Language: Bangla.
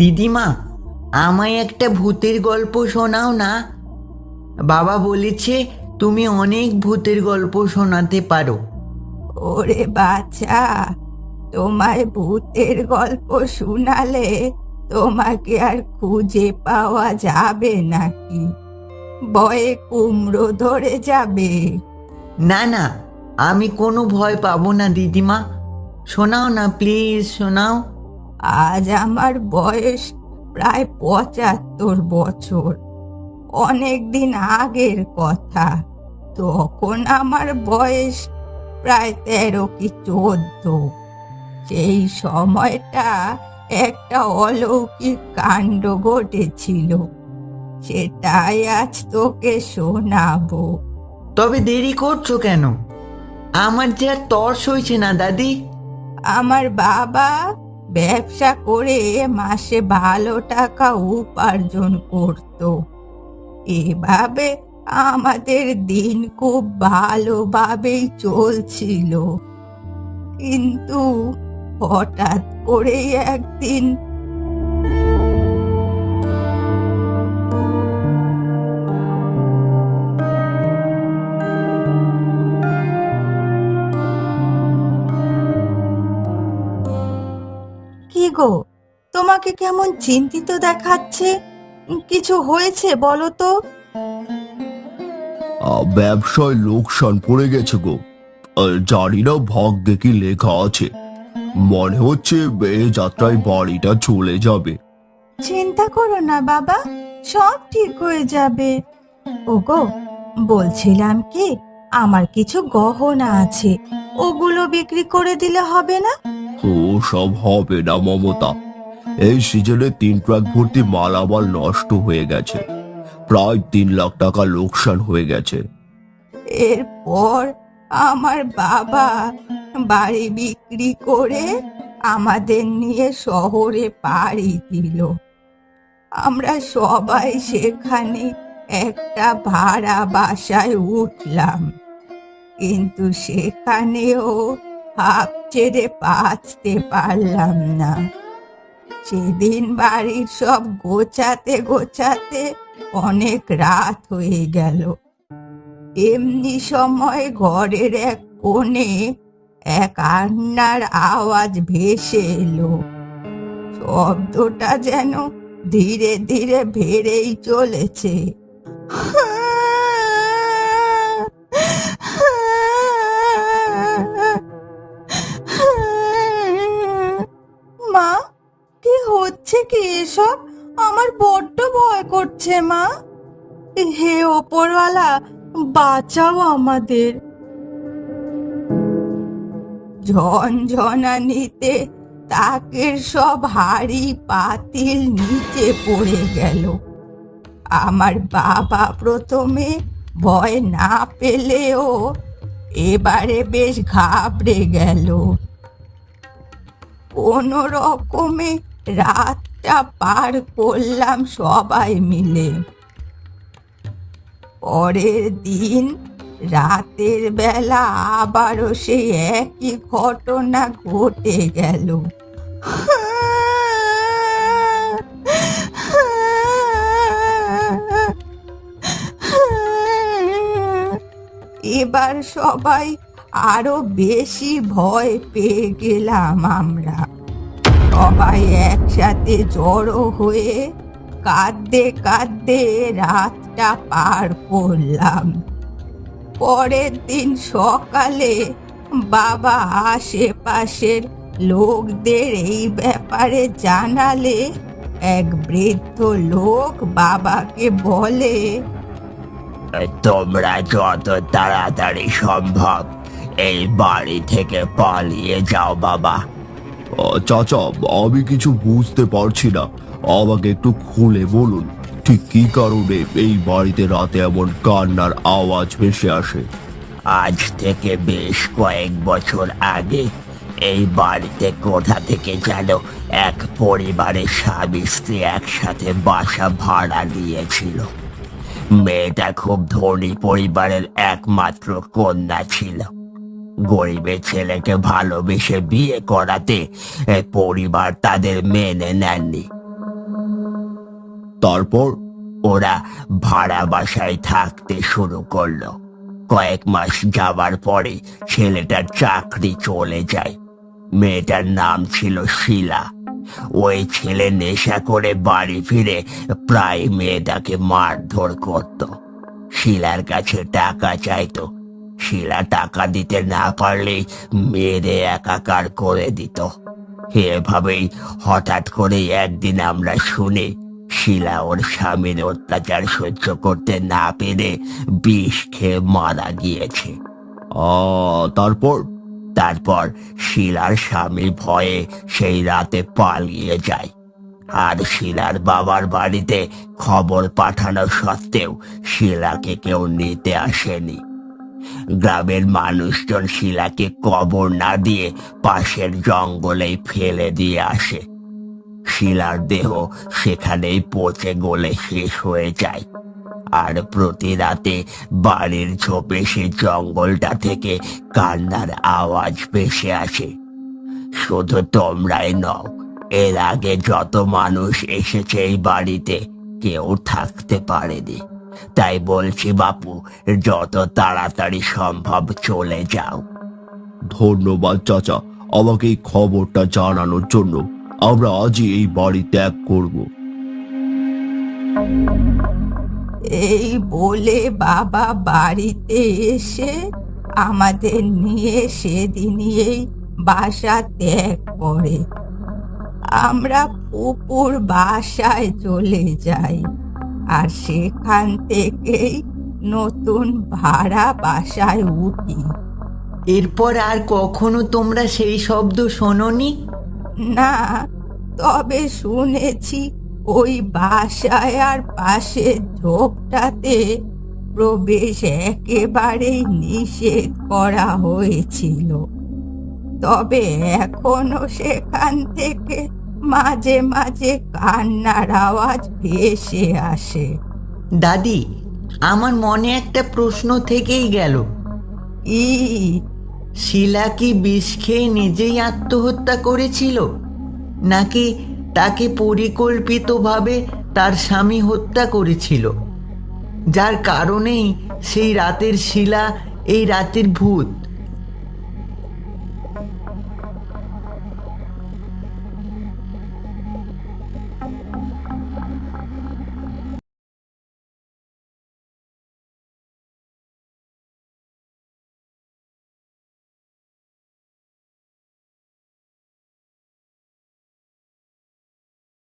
দিদিমা আমায় একটা ভূতের গল্প শোনাও না। বাবা বলেছে তুমি অনেক ভূতের গল্প শোনাতে পারো। ওরে বাচ্চা তোমায় ভূতের গল্প শোনালে তোমাকে আর খুঁজে পাওয়া যাবে নাকি? ভয়ে কুমড়ো ধরে যাবে। না না আমি কোনো ভয় পাবো না দিদিমা। শোনাও না প্লিজ শোনাও। আজ আমার বয়স প্রায় পঁচাত্তর বছর। অনেক দিন আগের কথা। তখন আমার বয়স প্রায় তেরো কি চোদ্দ। সেই সময়টা একটা অলৌকিক কাণ্ড ঘটেছিল। সেটাই আজ তোকে শোনাবো। তবে দেরি করছ কেন? আমার যে আর তর্স হয়েছে না দাদি। আমার বাবা ব্যবসা করে মাসে ভালো টাকা উপার্জন করত। এভাবে আমাদের দিন খুব ভালোভাবেই চলছিল। কিন্তু হঠাৎ করে একদিন গো? তোমাকে কেমন চিন্তিত দেখাচ্ছে? কিছু হয়েছে বলো তো। ব্যবসায় লোকসান পড়ে গেছে গো। জানি না ভাগ্যে কি লেখা আছে। মনে হচ্ছে এ যাত্রায় বাড়িটা চলে যাবে। চিন্তা করো না বাবা সব ঠিক হয়ে যাবে। ওগো বলছিলাম কি আমার কিছু গহনা আছে ওগুলো বিক্রি করে দিলে হবে না? ও সব হবে না, মমতা। এই সিজনে তিন ট্রাক ভর্তি মালামাল নষ্ট হয়ে গেছে। প্রায় তিন লাখ টাকা লোকসান হয়ে গেছে। এরপর আমার বাবা বাড়ি বিক্রি করে আমাদের নিয়ে শহরে পাড়ি দিল। আমরা সবাই সেখানে একটা ভাড়া বাসায় উঠলাম। কিন্তু সেখানেও হাফ ছেড়ে বাঁচতে পারলাম না। সেদিন বাড়ির সব গোছাতে গোছাতে অনেক রাত হয়ে গেল। এমনি সময় ঘরের এক কোণে এক আন্নার আওয়াজ ভেসে এলো। শব্দটা যেন ধীরে ধীরে ভেড়েই চলেছে। এসব? আমার বড্ড ভয় করছে, মা। হে ওপরওয়ালা, বাঁচাও আমাদের। ঝনঝনানিতে তাকের সব হাড়ি পাতিল নিচে পড়ে গেল। আমার বাবা প্রথমে ভয় না পেলেও এবারে বেশ ঘাবড়ে গেল। কোনো রকমে রাতটা পার করলাম সবাই মিলে। পরের দিন রাতের বেলা আবারও সেই একই ঘটনা ঘটে গেল। এবার সবাই আরও বেশি ভয় পেয়ে গেলাম আমরা। সবাই একসাথে জড়ো হয়ে কাঁদতে কাঁদতে রাতটা পার করলাম। পরের দিন সকালে বাবা আশেপাশের লোকদের এই ব্যাপারে জানালে এক বৃদ্ধ লোক বাবাকে বলে, তোমরা যত তাড়াতাড়ি সম্ভব এই বাড়ি থেকে পালিয়ে যাও বাবা। চাচা, আমি কিছু বুঝতে পারছি না। আমাকে একটু খুলে বলুন, ঠিক কি কারণে এই বাড়িতে রাতে এমন কান্নার আওয়াজ ভেসে আসে? আজ থেকে বেশ কয়েক বছর আগে এই বাড়িতে কোথা থেকে যেন এক পরিবারের স্বামী স্ত্রী একসাথে বাসা ভাড়া দিয়েছিল মেয়েটা খুব ধনী পরিবারের একমাত্র কন্যা ছিল। গরিবের ছেলেকে ভালোবেসে বিয়ে করাতে পরিবার তাদের মেনে নেননি। তারপর ওরা ভাড়া বাসায় থাকতে শুরু করল। কয়েক মাস যাবার পরে ছেলেটার চাকরি চলে যায়। মেয়েটার নাম ছিল শিলা। ওই ছেলে নেশা করে বাড়ি ফিরে প্রায় মেয়েটাকে মারধর করত। শিলার কাছে টাকা চাইতো। শিলা টাকা দিতে না পারলেই মেরে একাকার করে দিত। এভাবেই হঠাৎ করে একদিন আমরা শুনি শিলা ওর স্বামীর অত্যাচার সহ্য করতে না পেরে বিষ খেয়ে মারা গিয়েছে। আ তারপর? তারপর শিলার স্বামী ভয়ে সেই রাতে পালিয়ে যায়। আর শিলার বাবার বাড়িতে খবর পাঠানো সত্ত্বেও শিলাকে কেউ নিতে আসেনি। গ্রামের মানুষজন শিলাকে কবর না দিয়ে পাশের জঙ্গলেই ফেলে দিয়ে আসে। শিলার দেহ সেখানেই পচে গলে শেষ হয়ে যায়। আর প্রতি রাতে বাড়ির ঝোপে সে জঙ্গলটা থেকে কান্নার আওয়াজ ভেসে আসে। শুধু তোমরাই নও, এর আগে যত মানুষ এসেছে এই বাড়িতে, কেউ থাকতে পারেনি। তাই বলছি বাপু যত তাড়াতাড়ি সম্ভব চলে যাও। ধন্যবাদ চাচা। আমাকে এই খবরটা জানানোর জন্য আমরা আজই এই বাড়ি ত্যাগ করব। এই বলে বাবা বাড়িতে এসে আমাদের নিয়ে সেদিনই এই বাসা ত্যাগ করে। আমরা পুকুর বাসায় চলে যাই। আর সেখান থেকেই নতুন ভাড়া বাসায় উঠি। এরপর আর কখনো তোমরা সেই শব্দ শোনোনি? না তবে শুনেছি ওই বাসায় আর পাশের ঝোপটাতে প্রবেশ একেবারেই নিষেধ করা হয়েছিল। তবে এখনও সেখান থেকে মাঝে মাঝে কান্নার আওয়াজ ভেসে আসে। দাদি আমার মনে একটা প্রশ্ন থেকেই গেল। ই। শিলা কি বিষ খেয়ে নিজেই আত্মহত্যা করেছিল? নাকি তাকে পরিকল্পিতভাবে তার স্বামী হত্যা করেছিল? যার কারণেই সেই রাতের শিলা এই রাতের ভূত।